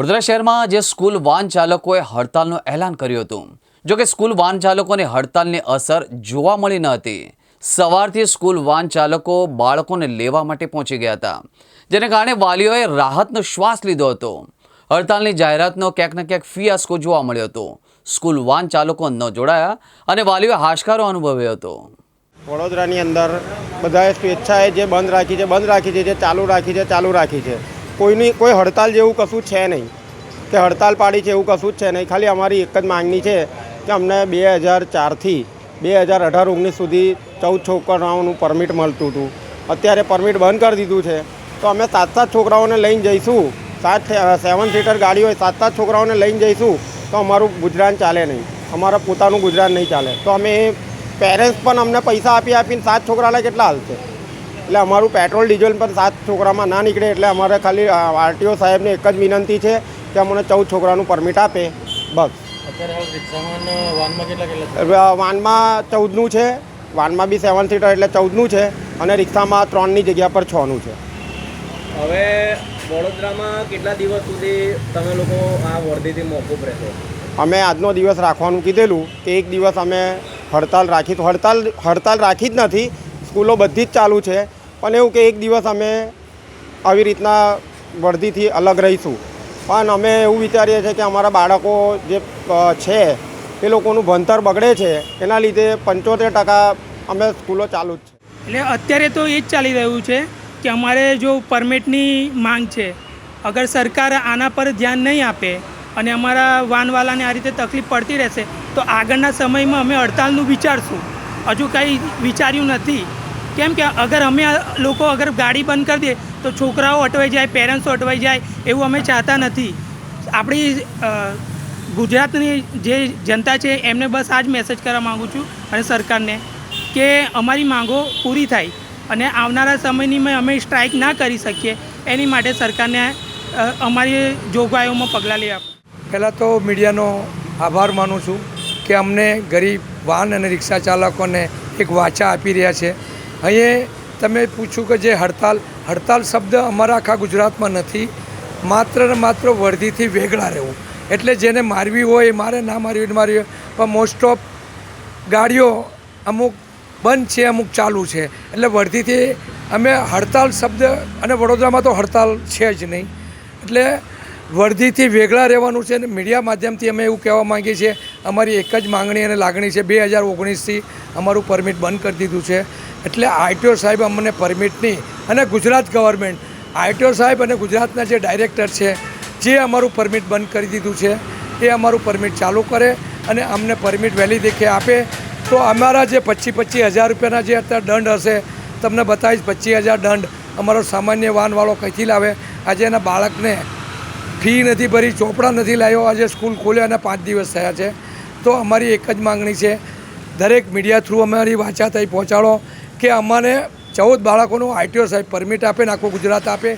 વડોદરા શહેરમાં જે સ્કૂલ વાહન ચાલકોએ હડતાલનું એલાન કર્યું હતું, જોકે સ્કૂલ વાહન ચાલકોને હડતાલની અસર જોવા મળી ન હતી. સવારથી સ્કૂલ વાહન ચાલકો બાળકોને લેવા માટે પહોંચી ગયા હતા, જેને કારણે વાલીઓએ રાહતનો શ્વાસ લીધો હતો. હડતાલની જાહેરાતનો ક્યાંક ને ક્યાંક ફિયાસ્કો જોવા મળ્યો હતો. સ્કૂલ વાહન ચાલકો ન જોડાયા અને વાલીઓએ હાશકારો અનુભવ્યો હતો. વડોદરાની અંદર બધાએ સ્વેચ્છાએ જે બંધ રાખી છે, બંધ રાખી છે, જે ચાલુ રાખી છે, ચાલુ રાખી છે. કોઈની કોઈ હડતાલ જેવું કશું છે નહીં. કે હડતાલ પાડી છે એવું કશું જ છે નહીં. ખાલી અમારી એક જ માંગણી છે કે અમને બે હજાર ચારથી બે હજાર અઢાર ઓગણીસ સુધી ચૌદ છોકરાઓનું પરમિટ મળતું હતું. અત્યારે પરમિટ બંધ કરી દીધું છે. તો અમે સાત સાત છોકરાઓને લઈને જઈશું. સાત, સેવન સીટર ગાડી હોય સાત સાત છોકરાઓને લઈને જઈશું. તો અમારું ગુજરાન ચાલે નહીં. અમારા પોતાનું ગુજરાન નહીં ચાલે. તો અમે પેરેન્ટ્સ પણ અમને પૈસા આપી આપીને સાત છોકરાને કેટલા હાલશે એટલે અમારું પેટ્રોલ ડીઝલ પણ સાત છોકરામાં ના નીકળે એટલે અમારે ખાલી આરટીઓ સાહેબને એક જ વિનંતી છે કે અમને ચૌદ છોકરાનું પરમિટ આપે. બસ. વાનમાં ચૌદનું છે વાનમાં બી સેવન સીટર એટલે ચૌદનું છે અને રિક્ષામાં ત્રણની જગ્યા પર છનું છે. હવે વડોદરામાં કેટલા દિવસ સુધી તમે લોકો આ વર્ધીથી મોકૂફ રહેશો? અમે આજનો દિવસ રાખવાનું કીધેલું કે એક દિવસ અમે હડતાલ રાખી હડતાલ હડતાલ રાખી જ નથી સ્કૂલો બધી જ ચાલુ છે. પણ એવું કે એક દિવસ અમે આવી રીતના વર્દીથી અલગ રહીશું. પણ અમે એવું વિચારીએ છીએ કે અમારા બાળકો જે છે, એ લોકોનું ભણતર બગડે છે, એના લીધે પંચોતેર ટકા અમે સ્કૂલો ચાલુ જ છે. એટલે અત્યારે તો એ જ ચાલી રહ્યું છે કે અમારે જો પરમિટની માંગ છે, અગર સરકાર આના પર ધ્યાન નહીં આપે અને અમારા વાનવાલાને આ રીતે તકલીફ પડતી રહેશે, તો આગળના સમયમાં અમે હડતાલનું વિચારશું. હજુ કંઈ વિચાર્યું નથી. કેમ કે અગર અમે લોકો અગર ગાડી બંધ કરી દઈએ તો છોકરાઓ અટવાઈ જાય પેરેન્ટ્સો અટવાઈ જાય, એવું અમે ચાહતા નથી. આપણી ગુજરાતની જે જનતા છે, એમને બસ આ જ મેસેજ કરવા માગું છું અને સરકારને કે અમારી માંગો પૂરી થાય અને આવનારા સમયની અમે સ્ટ્રાઇક ના કરી શકીએ, એની માટે સરકારને અમારી જોગવાઈઓમાં પગલાં લેવા. પહેલાં તો મીડિયાનો આભાર માનું છું કે અમને ગરીબ વાહન અને રિક્ષા ચાલકોને એક વાચા આપી રહ્યા છે. અહીંયા તમે પૂછ્યું કે જે હડતાલ હડતાલ શબ્દ અમારા આખા ગુજરાતમાં નથી, માત્ર ને માત્ર વર્ધીથી વેગળા રહેવું. એટલે જેને મારવી હોય એ મારે, ના મારવી હોય મારવી હોય. પણ મોસ્ટ ઓફ ગાડીઓ અમુક બંધ છે, અમુક ચાલુ છે. એટલે વર્ધીથી અમે હડતાલ શબ્દ, અને વડોદરામાં તો હડતાલ છે જ નહીં. એટલે વર્ધીથી વેગળા રહેવાનું છે અને મીડિયા માધ્યમથી અમે એવું કહેવા માંગીએ છીએ, અમારી એક જ માંગણી અને લાગણી છે, બે હજાર ઓગણીસથી અમારું પરમિટ બંધ કરી દીધું છે. એટલે આઈટીઓ સાહેબ અમને પરમિટની અને ગુજરાત ગવર્મેન્ટ આઈટીઓ સાહેબ અને ગુજરાતના જે ડાયરેક્ટર છે, જે અમારું પરમિટ બંધ કરી દીધું છે, એ અમારું પરમિટ ચાલુ કરે અને અમને પરમિટ વહેલી દેખે આપે. તો અમારા જે પચીસ પચીસ હજાર રૂપિયાના જે અત્યારે દંડ હશે, તમને બતાવીશ, પચીસ હજાર દંડ અમારો સામાન્ય વાહનવાળો કંઈથી લાવે? આજે એના બાળકને ફી નથી ભરી, ચોપડા નથી લાવ્યો. આજે સ્કૂલ ખોલ્યો અને પાંચ દિવસ થયા છે. તો અમારી એક જ માંગણી છે, દરેક મીડિયા થ્રુ અમારી વાચા થઈ પહોંચાડો કે અમારે ચૌદ બાળકોનું આઈટીઓ સાહેબ પરમિટ આપે ને આખું ગુજરાત આપે.